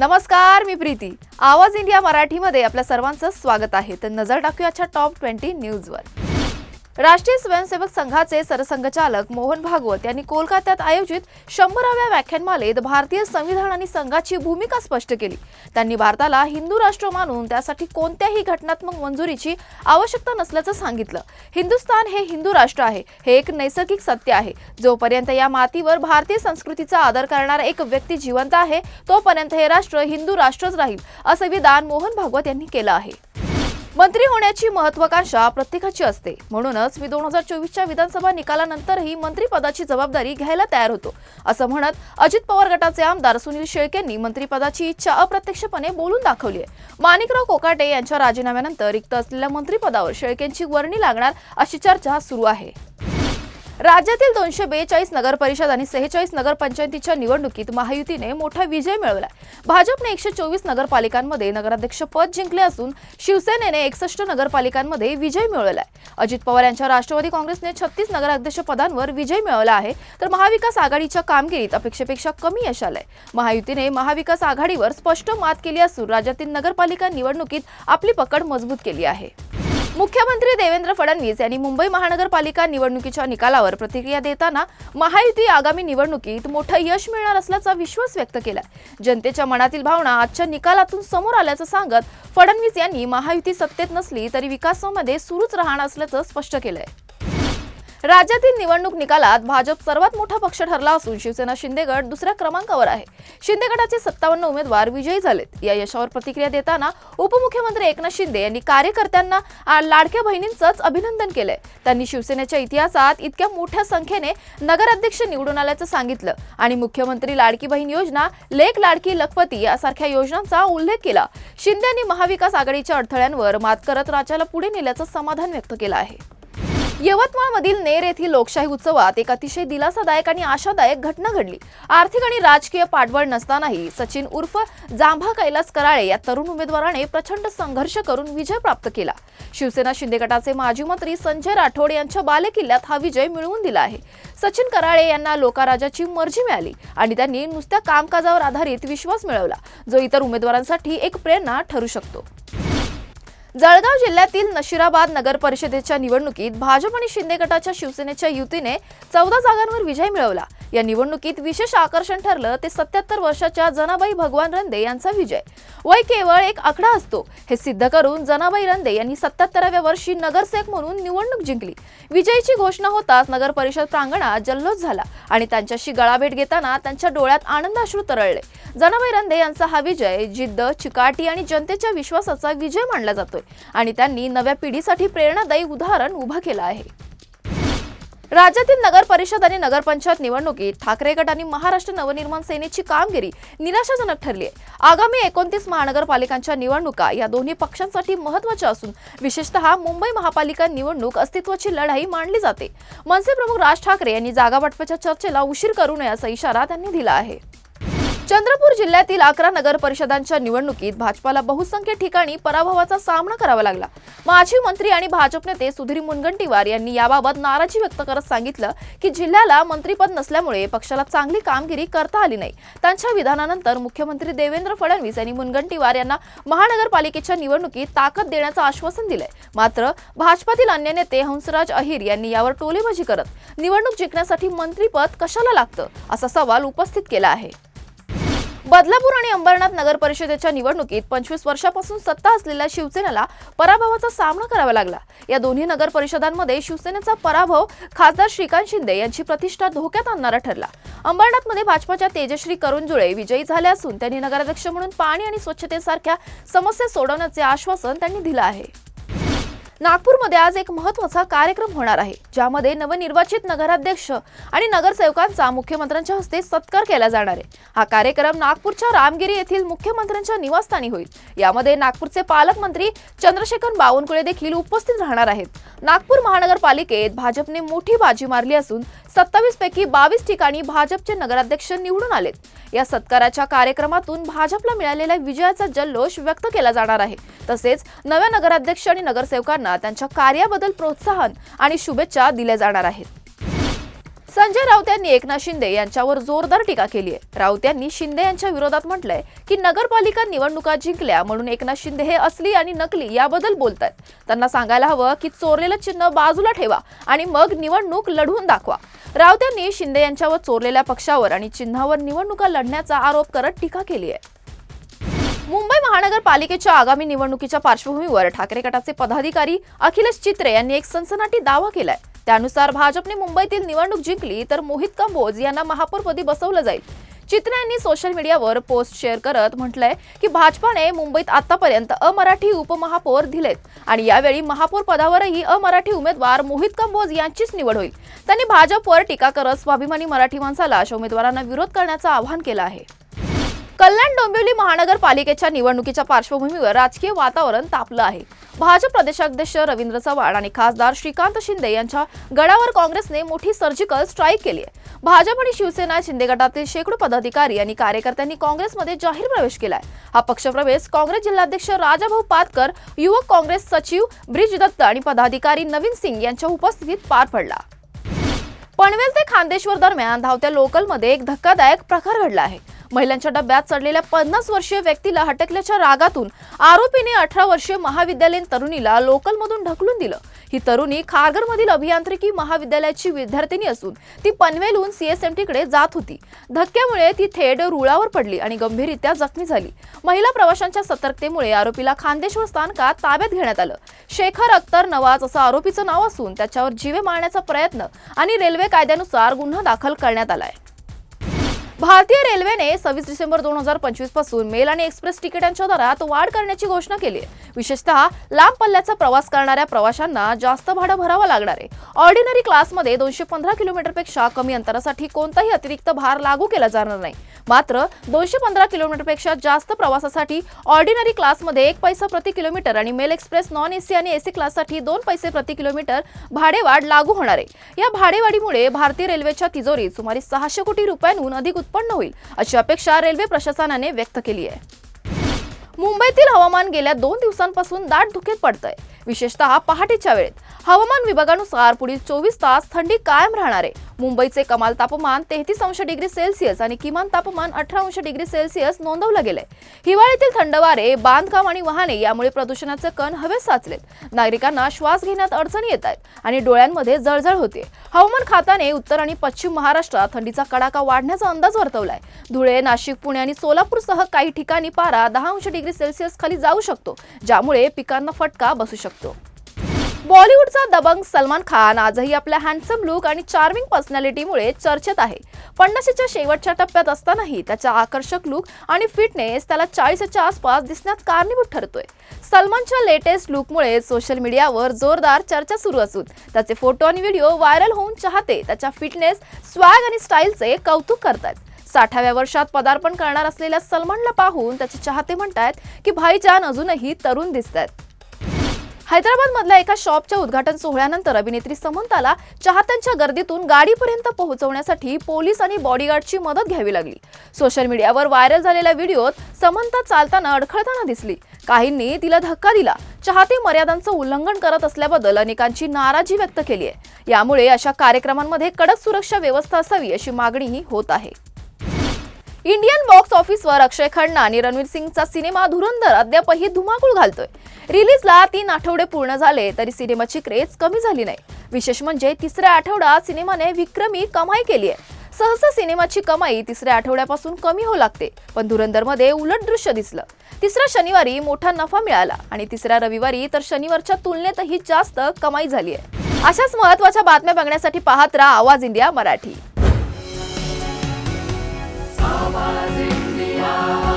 नमस्कार मी प्रीती. आवाज इंडिया मराठीमध्ये आपल्या सर्वांचं स्वागत आहे. तर नजर टाकूया आजच्या टॉप ट्वेंटी न्यूजवर राष्ट्रीय स्वयंसेवक संघाचे सरसंघचालक मोहन भागवत यांनी कोलकात्यात आयोजित शंभराव्या व्याख्यानमालेत भारतीय संविधान आणि संघाची भूमिका स्पष्ट केली. त्यांनी भारताला हिंदू राष्ट्र मानून त्यासाठी कोणत्याही घटनात्मक मंजुरीची आवश्यकता नसल्याचं सांगितलं. हिंदुस्थान हे हिंदू राष्ट्र आहे हे एक नैसर्गिक सत्य आहे. जोपर्यंत या मातीवर भारतीय संस्कृतीचा आदर करणारा एक व्यक्ती जिवंत आहे तोपर्यंत हे राष्ट्र हिंदू राष्ट्रच राहील असं विधान मोहन भागवत यांनी केलं आहे. मंत्री होण्याची महत्वाकांक्षा प्रत्येकाची असते. म्हणूनच मी दोन हजार चोवीसच्या विधानसभा निकालानंतरही मंत्रीपदाची जबाबदारी घ्यायला तयार होतो. असं म्हणत अजित पवार गटाचे आमदार सुनील शेळकेंनी मंत्रीपदाची इच्छा अप्रत्यक्षपणे बोलून दाखवली आहे. माणिकराव कोकाटे यांच्या राजीनाम्यानंतर रिक्त असलेल्या मंत्रिपदावर शेळकेंची वर्णी लागणार अशी चर्चा सुरू आहे. राज्यातील दोनशे बेचाळीस नगरपरिषद आणि सेहेचाळीस नगरपंचायतीच्या निवडणुकीत महायुतीने मोठा विजय मिळवलाय. भाजपने एकशे चोवीस नगरपालिकांमध्ये नगराध्यक्ष पद जिंकले असून शिवसेनेने एकसष्ट नगरपालिकांमध्ये विजय मिळवलाय. अजित पवार यांच्या राष्ट्रवादी काँग्रेसने छत्तीस नगराध्यक्ष पदांवर विजय मिळवला आहे. तर महाविकास आघाडीच्या कामगिरीत अपेक्षेपेक्षा कमी यश आलंय. महायुतीने महाविकास आघाडीवर स्पष्ट मात केली असून राज्यातील नगरपालिका निवडणुकीत आपली पकड मजबूत केली आहे. मुख्यमंत्री देवेंद्र फडणवीस यांनी मुंबई महानगरपालिका निवडणुकीच्या निकालावर प्रतिक्रिया देताना महायुती आगामी निवडणुकीत मोठं यश मिळणार असल्याचा विश्वास व्यक्त केला जनतेच्या मनातील भावना आजच्या निकालातून समोर आल्याचं सांगत फडणवीस यांनी महायुती सत्तेत नसली तरी विकासामध्ये सुरूच राहणार असल्याचं स्पष्ट केलंय. राज्यातील निवडणूक निकालात भाजप सर्वात मोठा पक्ष ठरला असून शिवसेना शिंदेगड दुसऱ्या क्रमांकावर आहे. शिंदे गटाचे सत्तावन्न उमेदवार विजयी झालेत. या यशावर प्रतिक्रिया देताना उपमुख्यमंत्री एकनाथ शिंदे यांनी कार्यकर्त्यांना लाडक्या बहिणींचंच अभिनंदन केलंय. त्यांनी शिवसेनेच्या इतिहासात इतक्या मोठ्या संख्येने नगराध्यक्ष निवडून आल्याचं सांगितलं आणि मुख्यमंत्री लाडकी बहीण योजना लेख लाडकी लखपती यासारख्या योजनांचा उल्लेख केला. शिंदे यांनी महाविकास आघाडीच्या अडथळ्यांवर मात करत राज्याला पुढे नेल्याचं समाधान व्यक्त केलं आहे. यवतमाळमधील नेर येथील लोकशाही उत्सवात एक अतिशय दिलासादायक आणि आशादायक घटना घडली. आर्थिक आणि राजकीय पाठबळ नसतानाही सचिन उर्फ जांभा कैलास कराळे या तरुण उमेदवाराने प्रचंड संघर्ष करून विजय प्राप्त केला. शिवसेना शिंदे गटाचे माजी मंत्री संजय राठोड यांच्या बालेकिल्ल्यात हा विजय मिळवून दिला आहे. सचिन कराळे यांना लोकाराजाची मर्जी मिळाली आणि त्यांनी नुसत्या कामकाजावर आधारित विश्वास मिळवला जो इतर उमेदवारांसाठी एक प्रेरणा ठरू शकतो. जळगाव जिल्ह्यातील नशिराबाद नगर परिषदेच्या निवडणुकीत भाजप आणि शिंदे गटाच्या शिवसेनेच्या युतीने चौदा जागांवर विजय मिळवला. या निवडणुकीत विशेष आकर्षण ठरलं ते सत्याहत्तर वर्षाच्या जनाबाई भगवान रंदे यांचा विजय. वय केवळ एक आकडा असतो. हे सिद्ध करून जनाबाई रंदे यांनी सत्याहत्तराव्या वर्षी नगरसेवक म्हणून निवडणूक जिंकली. विजयीची घोषणा होताच नगर परिषद प्रांगणात जल्लोष झाला आणि त्यांच्याशी गळाभेट घेताना त्यांच्या डोळ्यात आनंद अश्रू तरळले. जनाबाई रंदे यांचा हा विजय जिद्द चिकाटी आणि जनतेच्या विश्वासाचा विजय मानला जातोय आणि त्यांनी नव्या पिढीसाठी प्रेरणादायी उदाहरण उभं केलं आहे. राज्यातील नगर परिषद आणि नगरपंचायत निवडणुकीत ठाकरे गट आणि महाराष्ट्र नवनिर्माण सेनेची कामगिरी निराशाजनक ठरली आहे. आगामी एकोणतीस महानगरपालिकांच्या निवडणुका या दोन्ही पक्षांसाठी महत्त्वाच्या असून विशेषतः मुंबई महापालिका निवडणूक अस्तित्वाची लढाई मानली जाते. मनसे प्रमुख राज ठाकरे यांनी जागावाटपाच्या चर्चेला उशीर करू नये असा इशारा त्यांनी दिला आहे. चंद्रपूर जिल्ह्यातील अकरा नगर परिषदांच्या निवडणुकीत भाजपाला बहुसंख्य ठिकाणी पराभवाचा सामना करावा लागला. माजी मंत्री आणि भाजप नेते सुधीर मुनगंटीवार यांनी याबाबत नाराजी व्यक्त करत सांगितलं की जिल्ह्याला मंत्रीपद नसल्यामुळे पक्षाला चांगली कामगिरी करता आली नाही. त्यांच्या विधानानंतर मुख्यमंत्री देवेंद्र फडणवीस यांनी मुनगंटीवार यांना महानगरपालिकेच्या निवडणुकीत ताकद देण्याचं आश्वासन दिलंय. मात्र भाजपातील अन्य नेते हंसराज अहिर यांनी यावर टोलेबाजी करत निवडणूक जिंकण्यासाठी मंत्रीपद कशाला लागतं असा सवाल उपस्थित केला आहे. बदलापूर आणि अंबरनाथ नगर परिषदेच्या निवडणुकीत पंचवीस वर्षापासून सत्ता असलेल्या शिवसेनेला पराभवाचा सामना करावा लागला. या दोन्ही नगर परिषदांमध्ये शिवसेनेचा पराभव खासदार श्रीकांत शिंदे यांची प्रतिष्ठा धोक्यात आणणारा ठरला. अंबरनाथमध्ये भाजपाच्या तेजश्री करुणजुळे विजयी झाले असून त्यांनी नगराध्यक्ष म्हणून पाणी आणि स्वच्छतेसारख्या समस्या सोडवण्याचे आश्वासन त्यांनी दिलं आहे. नागपूरमध्ये आज एक महत्त्वाचा कार्यक्रम होणार आहे ज्यामध्ये नवनिर्वाचित नगराध्यक्ष आणि नगरसेवकांचा मुख्यमंत्र्यांच्या हस्ते सत्कार केला जाणार आहे. हा कार्यक्रम नागपूरच्या रामगिरी येथील मुख्यमंत्र्यांच्या निवासस्थानी होईल. यामध्ये नागपूरचे पालकमंत्री चंद्रशेखर बावनकुळे देखील उपस्थित राहणार आहेत. नागपूर महानगरपालिकेत भाजपने मोठी बाजी मारली असून सत्तावीस पैकी बावीस ठिकाणी भाजपचे नगराध्यक्ष निवडून आलेत. या सत्काराच्या कार्यक्रमातून भाजपला मिळालेल्या विजयाचा जल्लोष व्यक्त केला जाणार आहे. तसेच नव्या नगराध्यक्ष आणि नगरसेवकांना त्यांच्या कार्याबद्दल प्रोत्साहन आणि शुभेच्छा दिल्या जाणार आहेत. संजय राऊत यांनी एकनाथ शिंदे यांच्यावर जोरदार टीका केली आहे. राऊत यांनी शिंदे यांच्या विरोधात म्हटलंय की नगरपालिका निवडणुका जिंकल्या म्हणून एकनाथ शिंदे हे असली आणि नकली याबद्दल बोलतायत. त्यांना सांगायला हवं की चोरलेलं चिन्ह बाजूला ठेवा आणि मग निवडणूक लढवून दाखवा. राऊत यांनी शिंदे यांच्यावर चोरलेल्या पक्षावर आणि चिन्हावर निवडणुका लढण्याचा आरोप करत टीका केली आहे. मुंबई महानगरपालिकेच्या आगामी निवडणुकीच्या पार्श्वभूमीवर ठाकरे गटाचे पदाधिकारी अखिलेश चित्रे यांनी एक सनसनाटी दावा केलाय. त्यानुसार भाजपने मुंबईतील निवडणूक जिंकली तर मोहित कंबोज यांना महापौरपदी बसवलं जाईल. चित्रे यांनी सोशल मीडियावर पोस्ट शेअर करत म्हटलंय की भाजपाने मुंबईत आतापर्यंत अमराठी उपमहापौर दिलेत आणि यावेळी महापौर पदावरही अमराठी उमेदवार मोहित कंबोज यांचीच निवड होईल. त्यांनी भाजपवर टीका करत स्वाभिमानी मराठी माणसाला अशा उमेदवारांना विरोध करण्याचं आवाहन केलं आहे. कल्याण डोंबिवली महानगरपालिकेच्या निवडणुकीच्या पार्श्वभूमीवर राजकीय वातावरण तापलं आहे. भाजप प्रदेशाध्यक्ष रवींद्र चव्हाण आणि खासदार श्रीकांत शिंदे यांच्या गडावर काँग्रेसने मोठी सर्जिकल स्ट्राईक केली आहे. भाजप आणि शिवसेना शिंदे गटातील शेकडो पदाधिकारी आणि कार्यकर्त्यांनी काँग्रेसमध्ये जाहीर प्रवेश केलाय. हा पक्षप्रवेश काँग्रेस जिल्हाध्यक्ष राजाभाऊ पातकर युवक काँग्रेस सचिव ब्रिज दत्त आणि पदाधिकारी नवीन सिंग यांच्या उपस्थितीत पार पडला. पनवेल ते खांदेश्वर दरम्यान धावत्या लोकलमध्ये एक धक्कादायक प्रकार घडला आहे. महिलांच्या डब्यात चढलेल्या पन्नास वर्षीय व्यक्तीला हटकल्याच्या रागातून आरोपीने अठरा वर्षीय महाविद्यालयीन तरुणीला लोकलमधून ढकलून दिलं. ही तरुणी खारघरमधील अभियांत्रिकी महाविद्यालयाची विद्यार्थिनी असून ती पनवेलहून सीएसएमटीकडे जात होती. धक्क्यामुळे ती थेट रुळावर पडली आणि गंभीररित्या जखमी झाली. महिला प्रवाशांच्या सतर्कतेमुळे आरोपीला खांदेश्वर स्थानकात ताब्यात घेण्यात आलं. शेखर अख्तर नवाज असं आरोपीचं नाव असून त्याच्यावर जीवे मारण्याचा प्रयत्न आणि रेल्वे कायद्यानुसार गुन्हा दाखल करण्यात आलाय. भारतीय रेल्वेने सव्वीस डिसेंबर दोन हजार पंचवीसपासून मेल आणि एक्सप्रेस तिकिटांच्या दरात वाढ करण्याची घोषणा केली आहे. विशेषतः लांब पल्ल्याचा प्रवास करणाऱ्या प्रवाशांना जास्त भाडं भरावं लागणार आहे. ऑर्डिनरी क्लासमध्ये दोनशे पंधरा किलोमीटरपेक्षा कमी अंतरासाठी कोणताही अतिरिक्त भार लागू केला जाणार नाही. मात्र दोनशे पंधरा किलोमीटरपेक्षा जास्त प्रवासासाठी ऑर्डिनरी क्लासमध्ये एक पैसा प्रति किलोमीटर आणि मेल एक्सप्रेस नॉन एसी आणि एसी क्लाससाठी दोन पैसे प्रति किलोमीटर भाडेवाढ लागू होणार आहे. या भाडेवाढीमुळे भारतीय रेल्वेच्या तिजोरीत सुमारे सहाशे कोटी रुपयांहून अधिक उत्पन्न होईल अशी अपेक्षा रेल्वे प्रशासनाने व्यक्त केली आहे. मुंबईतील हवामान गेल्या दोन दिवसांपासून दाट धुकेत पडतंय. विशेषतः पहाटेच्या वेळेत. हवामान विभागानुसार पुढील चोवीस तास थंडी कायम राहणार आहे. मुंबईचे कमाल तापमान तेहतीस अंश डिग्री सेल्सिअस आणि किमान तापमान अठरा अंश डिग्री सेल्सिअस नोंदवलं गेलंय. हिवाळ्यातील थंड वारे बांधकाम आणि वाहने यामुळे प्रदूषणाचे कण हवेत साचलेत. नागरिकांना श्वास घेण्यात अडचणी येत आहेत आणि डोळ्यांमध्ये जळजळ होते हवामान खात्याने उत्तर आणि पश्चिम महाराष्ट्रात थंडीचा कडाका वाढण्याचा अंदाज वर्तवलाय. धुळे नाशिक पुणे आणि सोलापूरसह काही ठिकाणी पारा दहा अंश डिग्री सेल्सिअस खाली जाऊ शकतो ज्यामुळे पिकांना फटका बसू शकतो. बॉलिवूडचा दबंग सलमान खान आजही आपल्या हँडसम लुक आणि चार्मिंग पर्सनॅलिटीमुळे चर्चेत आहे. पन्नाशीच्या शेवटच्या टप्प्यात असतानाही त्याचा आकर्षक लुक आणि फिटनेस त्याला चाळीसच्या आसपास दिसण्यात कारणीभूत ठरतोय. सलमानच्या लेटेस्ट लुकमुळे सोशल मीडियावर जोरदार चर्चा सुरू असून त्याचे फोटो आणि व्हिडिओ व्हायरल होऊन चाहते त्याच्या फिटनेस स्वॅग आणि स्टाईलचे कौतुक करतात साठाव्या वर्षात पदार्पण करणार असलेल्या सलमानला पाहून त्याचे चाहते म्हणतात की भाईजान अजूनही तरुण दिसत आहेत हैदराबाद मधल्या एका शॉपच्या उद्घाटन सोहळ्यानंतर अभिनेत्री समंताला चाहत्यांच्या गर्दीतून गाडीपर्यंत पोहोचवण्यासाठी पोलीस आणि बॉडीगार्डची मदत घ्यावी लागली. सोशल मीडियावर व्हायरल झालेल्या व्हिडिओत समंता चालताना अडखळताना दिसली. काहींनी तिला धक्का दिला. चाहते मर्यादांचं उल्लंघन करत असल्याबद्दल अनेकांची नाराजी व्यक्त केली आहे. यामुळे अशा कार्यक्रमांमध्ये कडक सुरक्षा व्यवस्था असावी अशी मागणीही होत आहे. इंडियन बॉक्स ऑफिसवर अक्षय खन्ना आणि रणवीर सिंगचा सिनेमा धुरंधर अद्यापही धुमाकूळ घालतोय. रिलीजला तीन आठवडे पूर्ण झाले तरी सिनेमाची क्रेज कमी झाली नाही. विशेष म्हणजे तिसऱ्या आठवड्यात सिनेमाने विक्रमी कमाई केली आहे. सहसा सिनेमाची कमाई तिसऱ्या आठवड्यापासून कमी होऊ लागते पण धुरंधरमध्ये उलट दृश्य दिसलं. तिसऱ्या शनिवारी मोठा नफा मिळाला आणि तिसऱ्या रविवारी तर शनिवारच्या तुलनेतही जास्त कमाई झाली आहे. अशाच महत्त्वाच्या बातम्या बघण्यासाठी पाहत राहा आवाज इंडिया मराठी. God.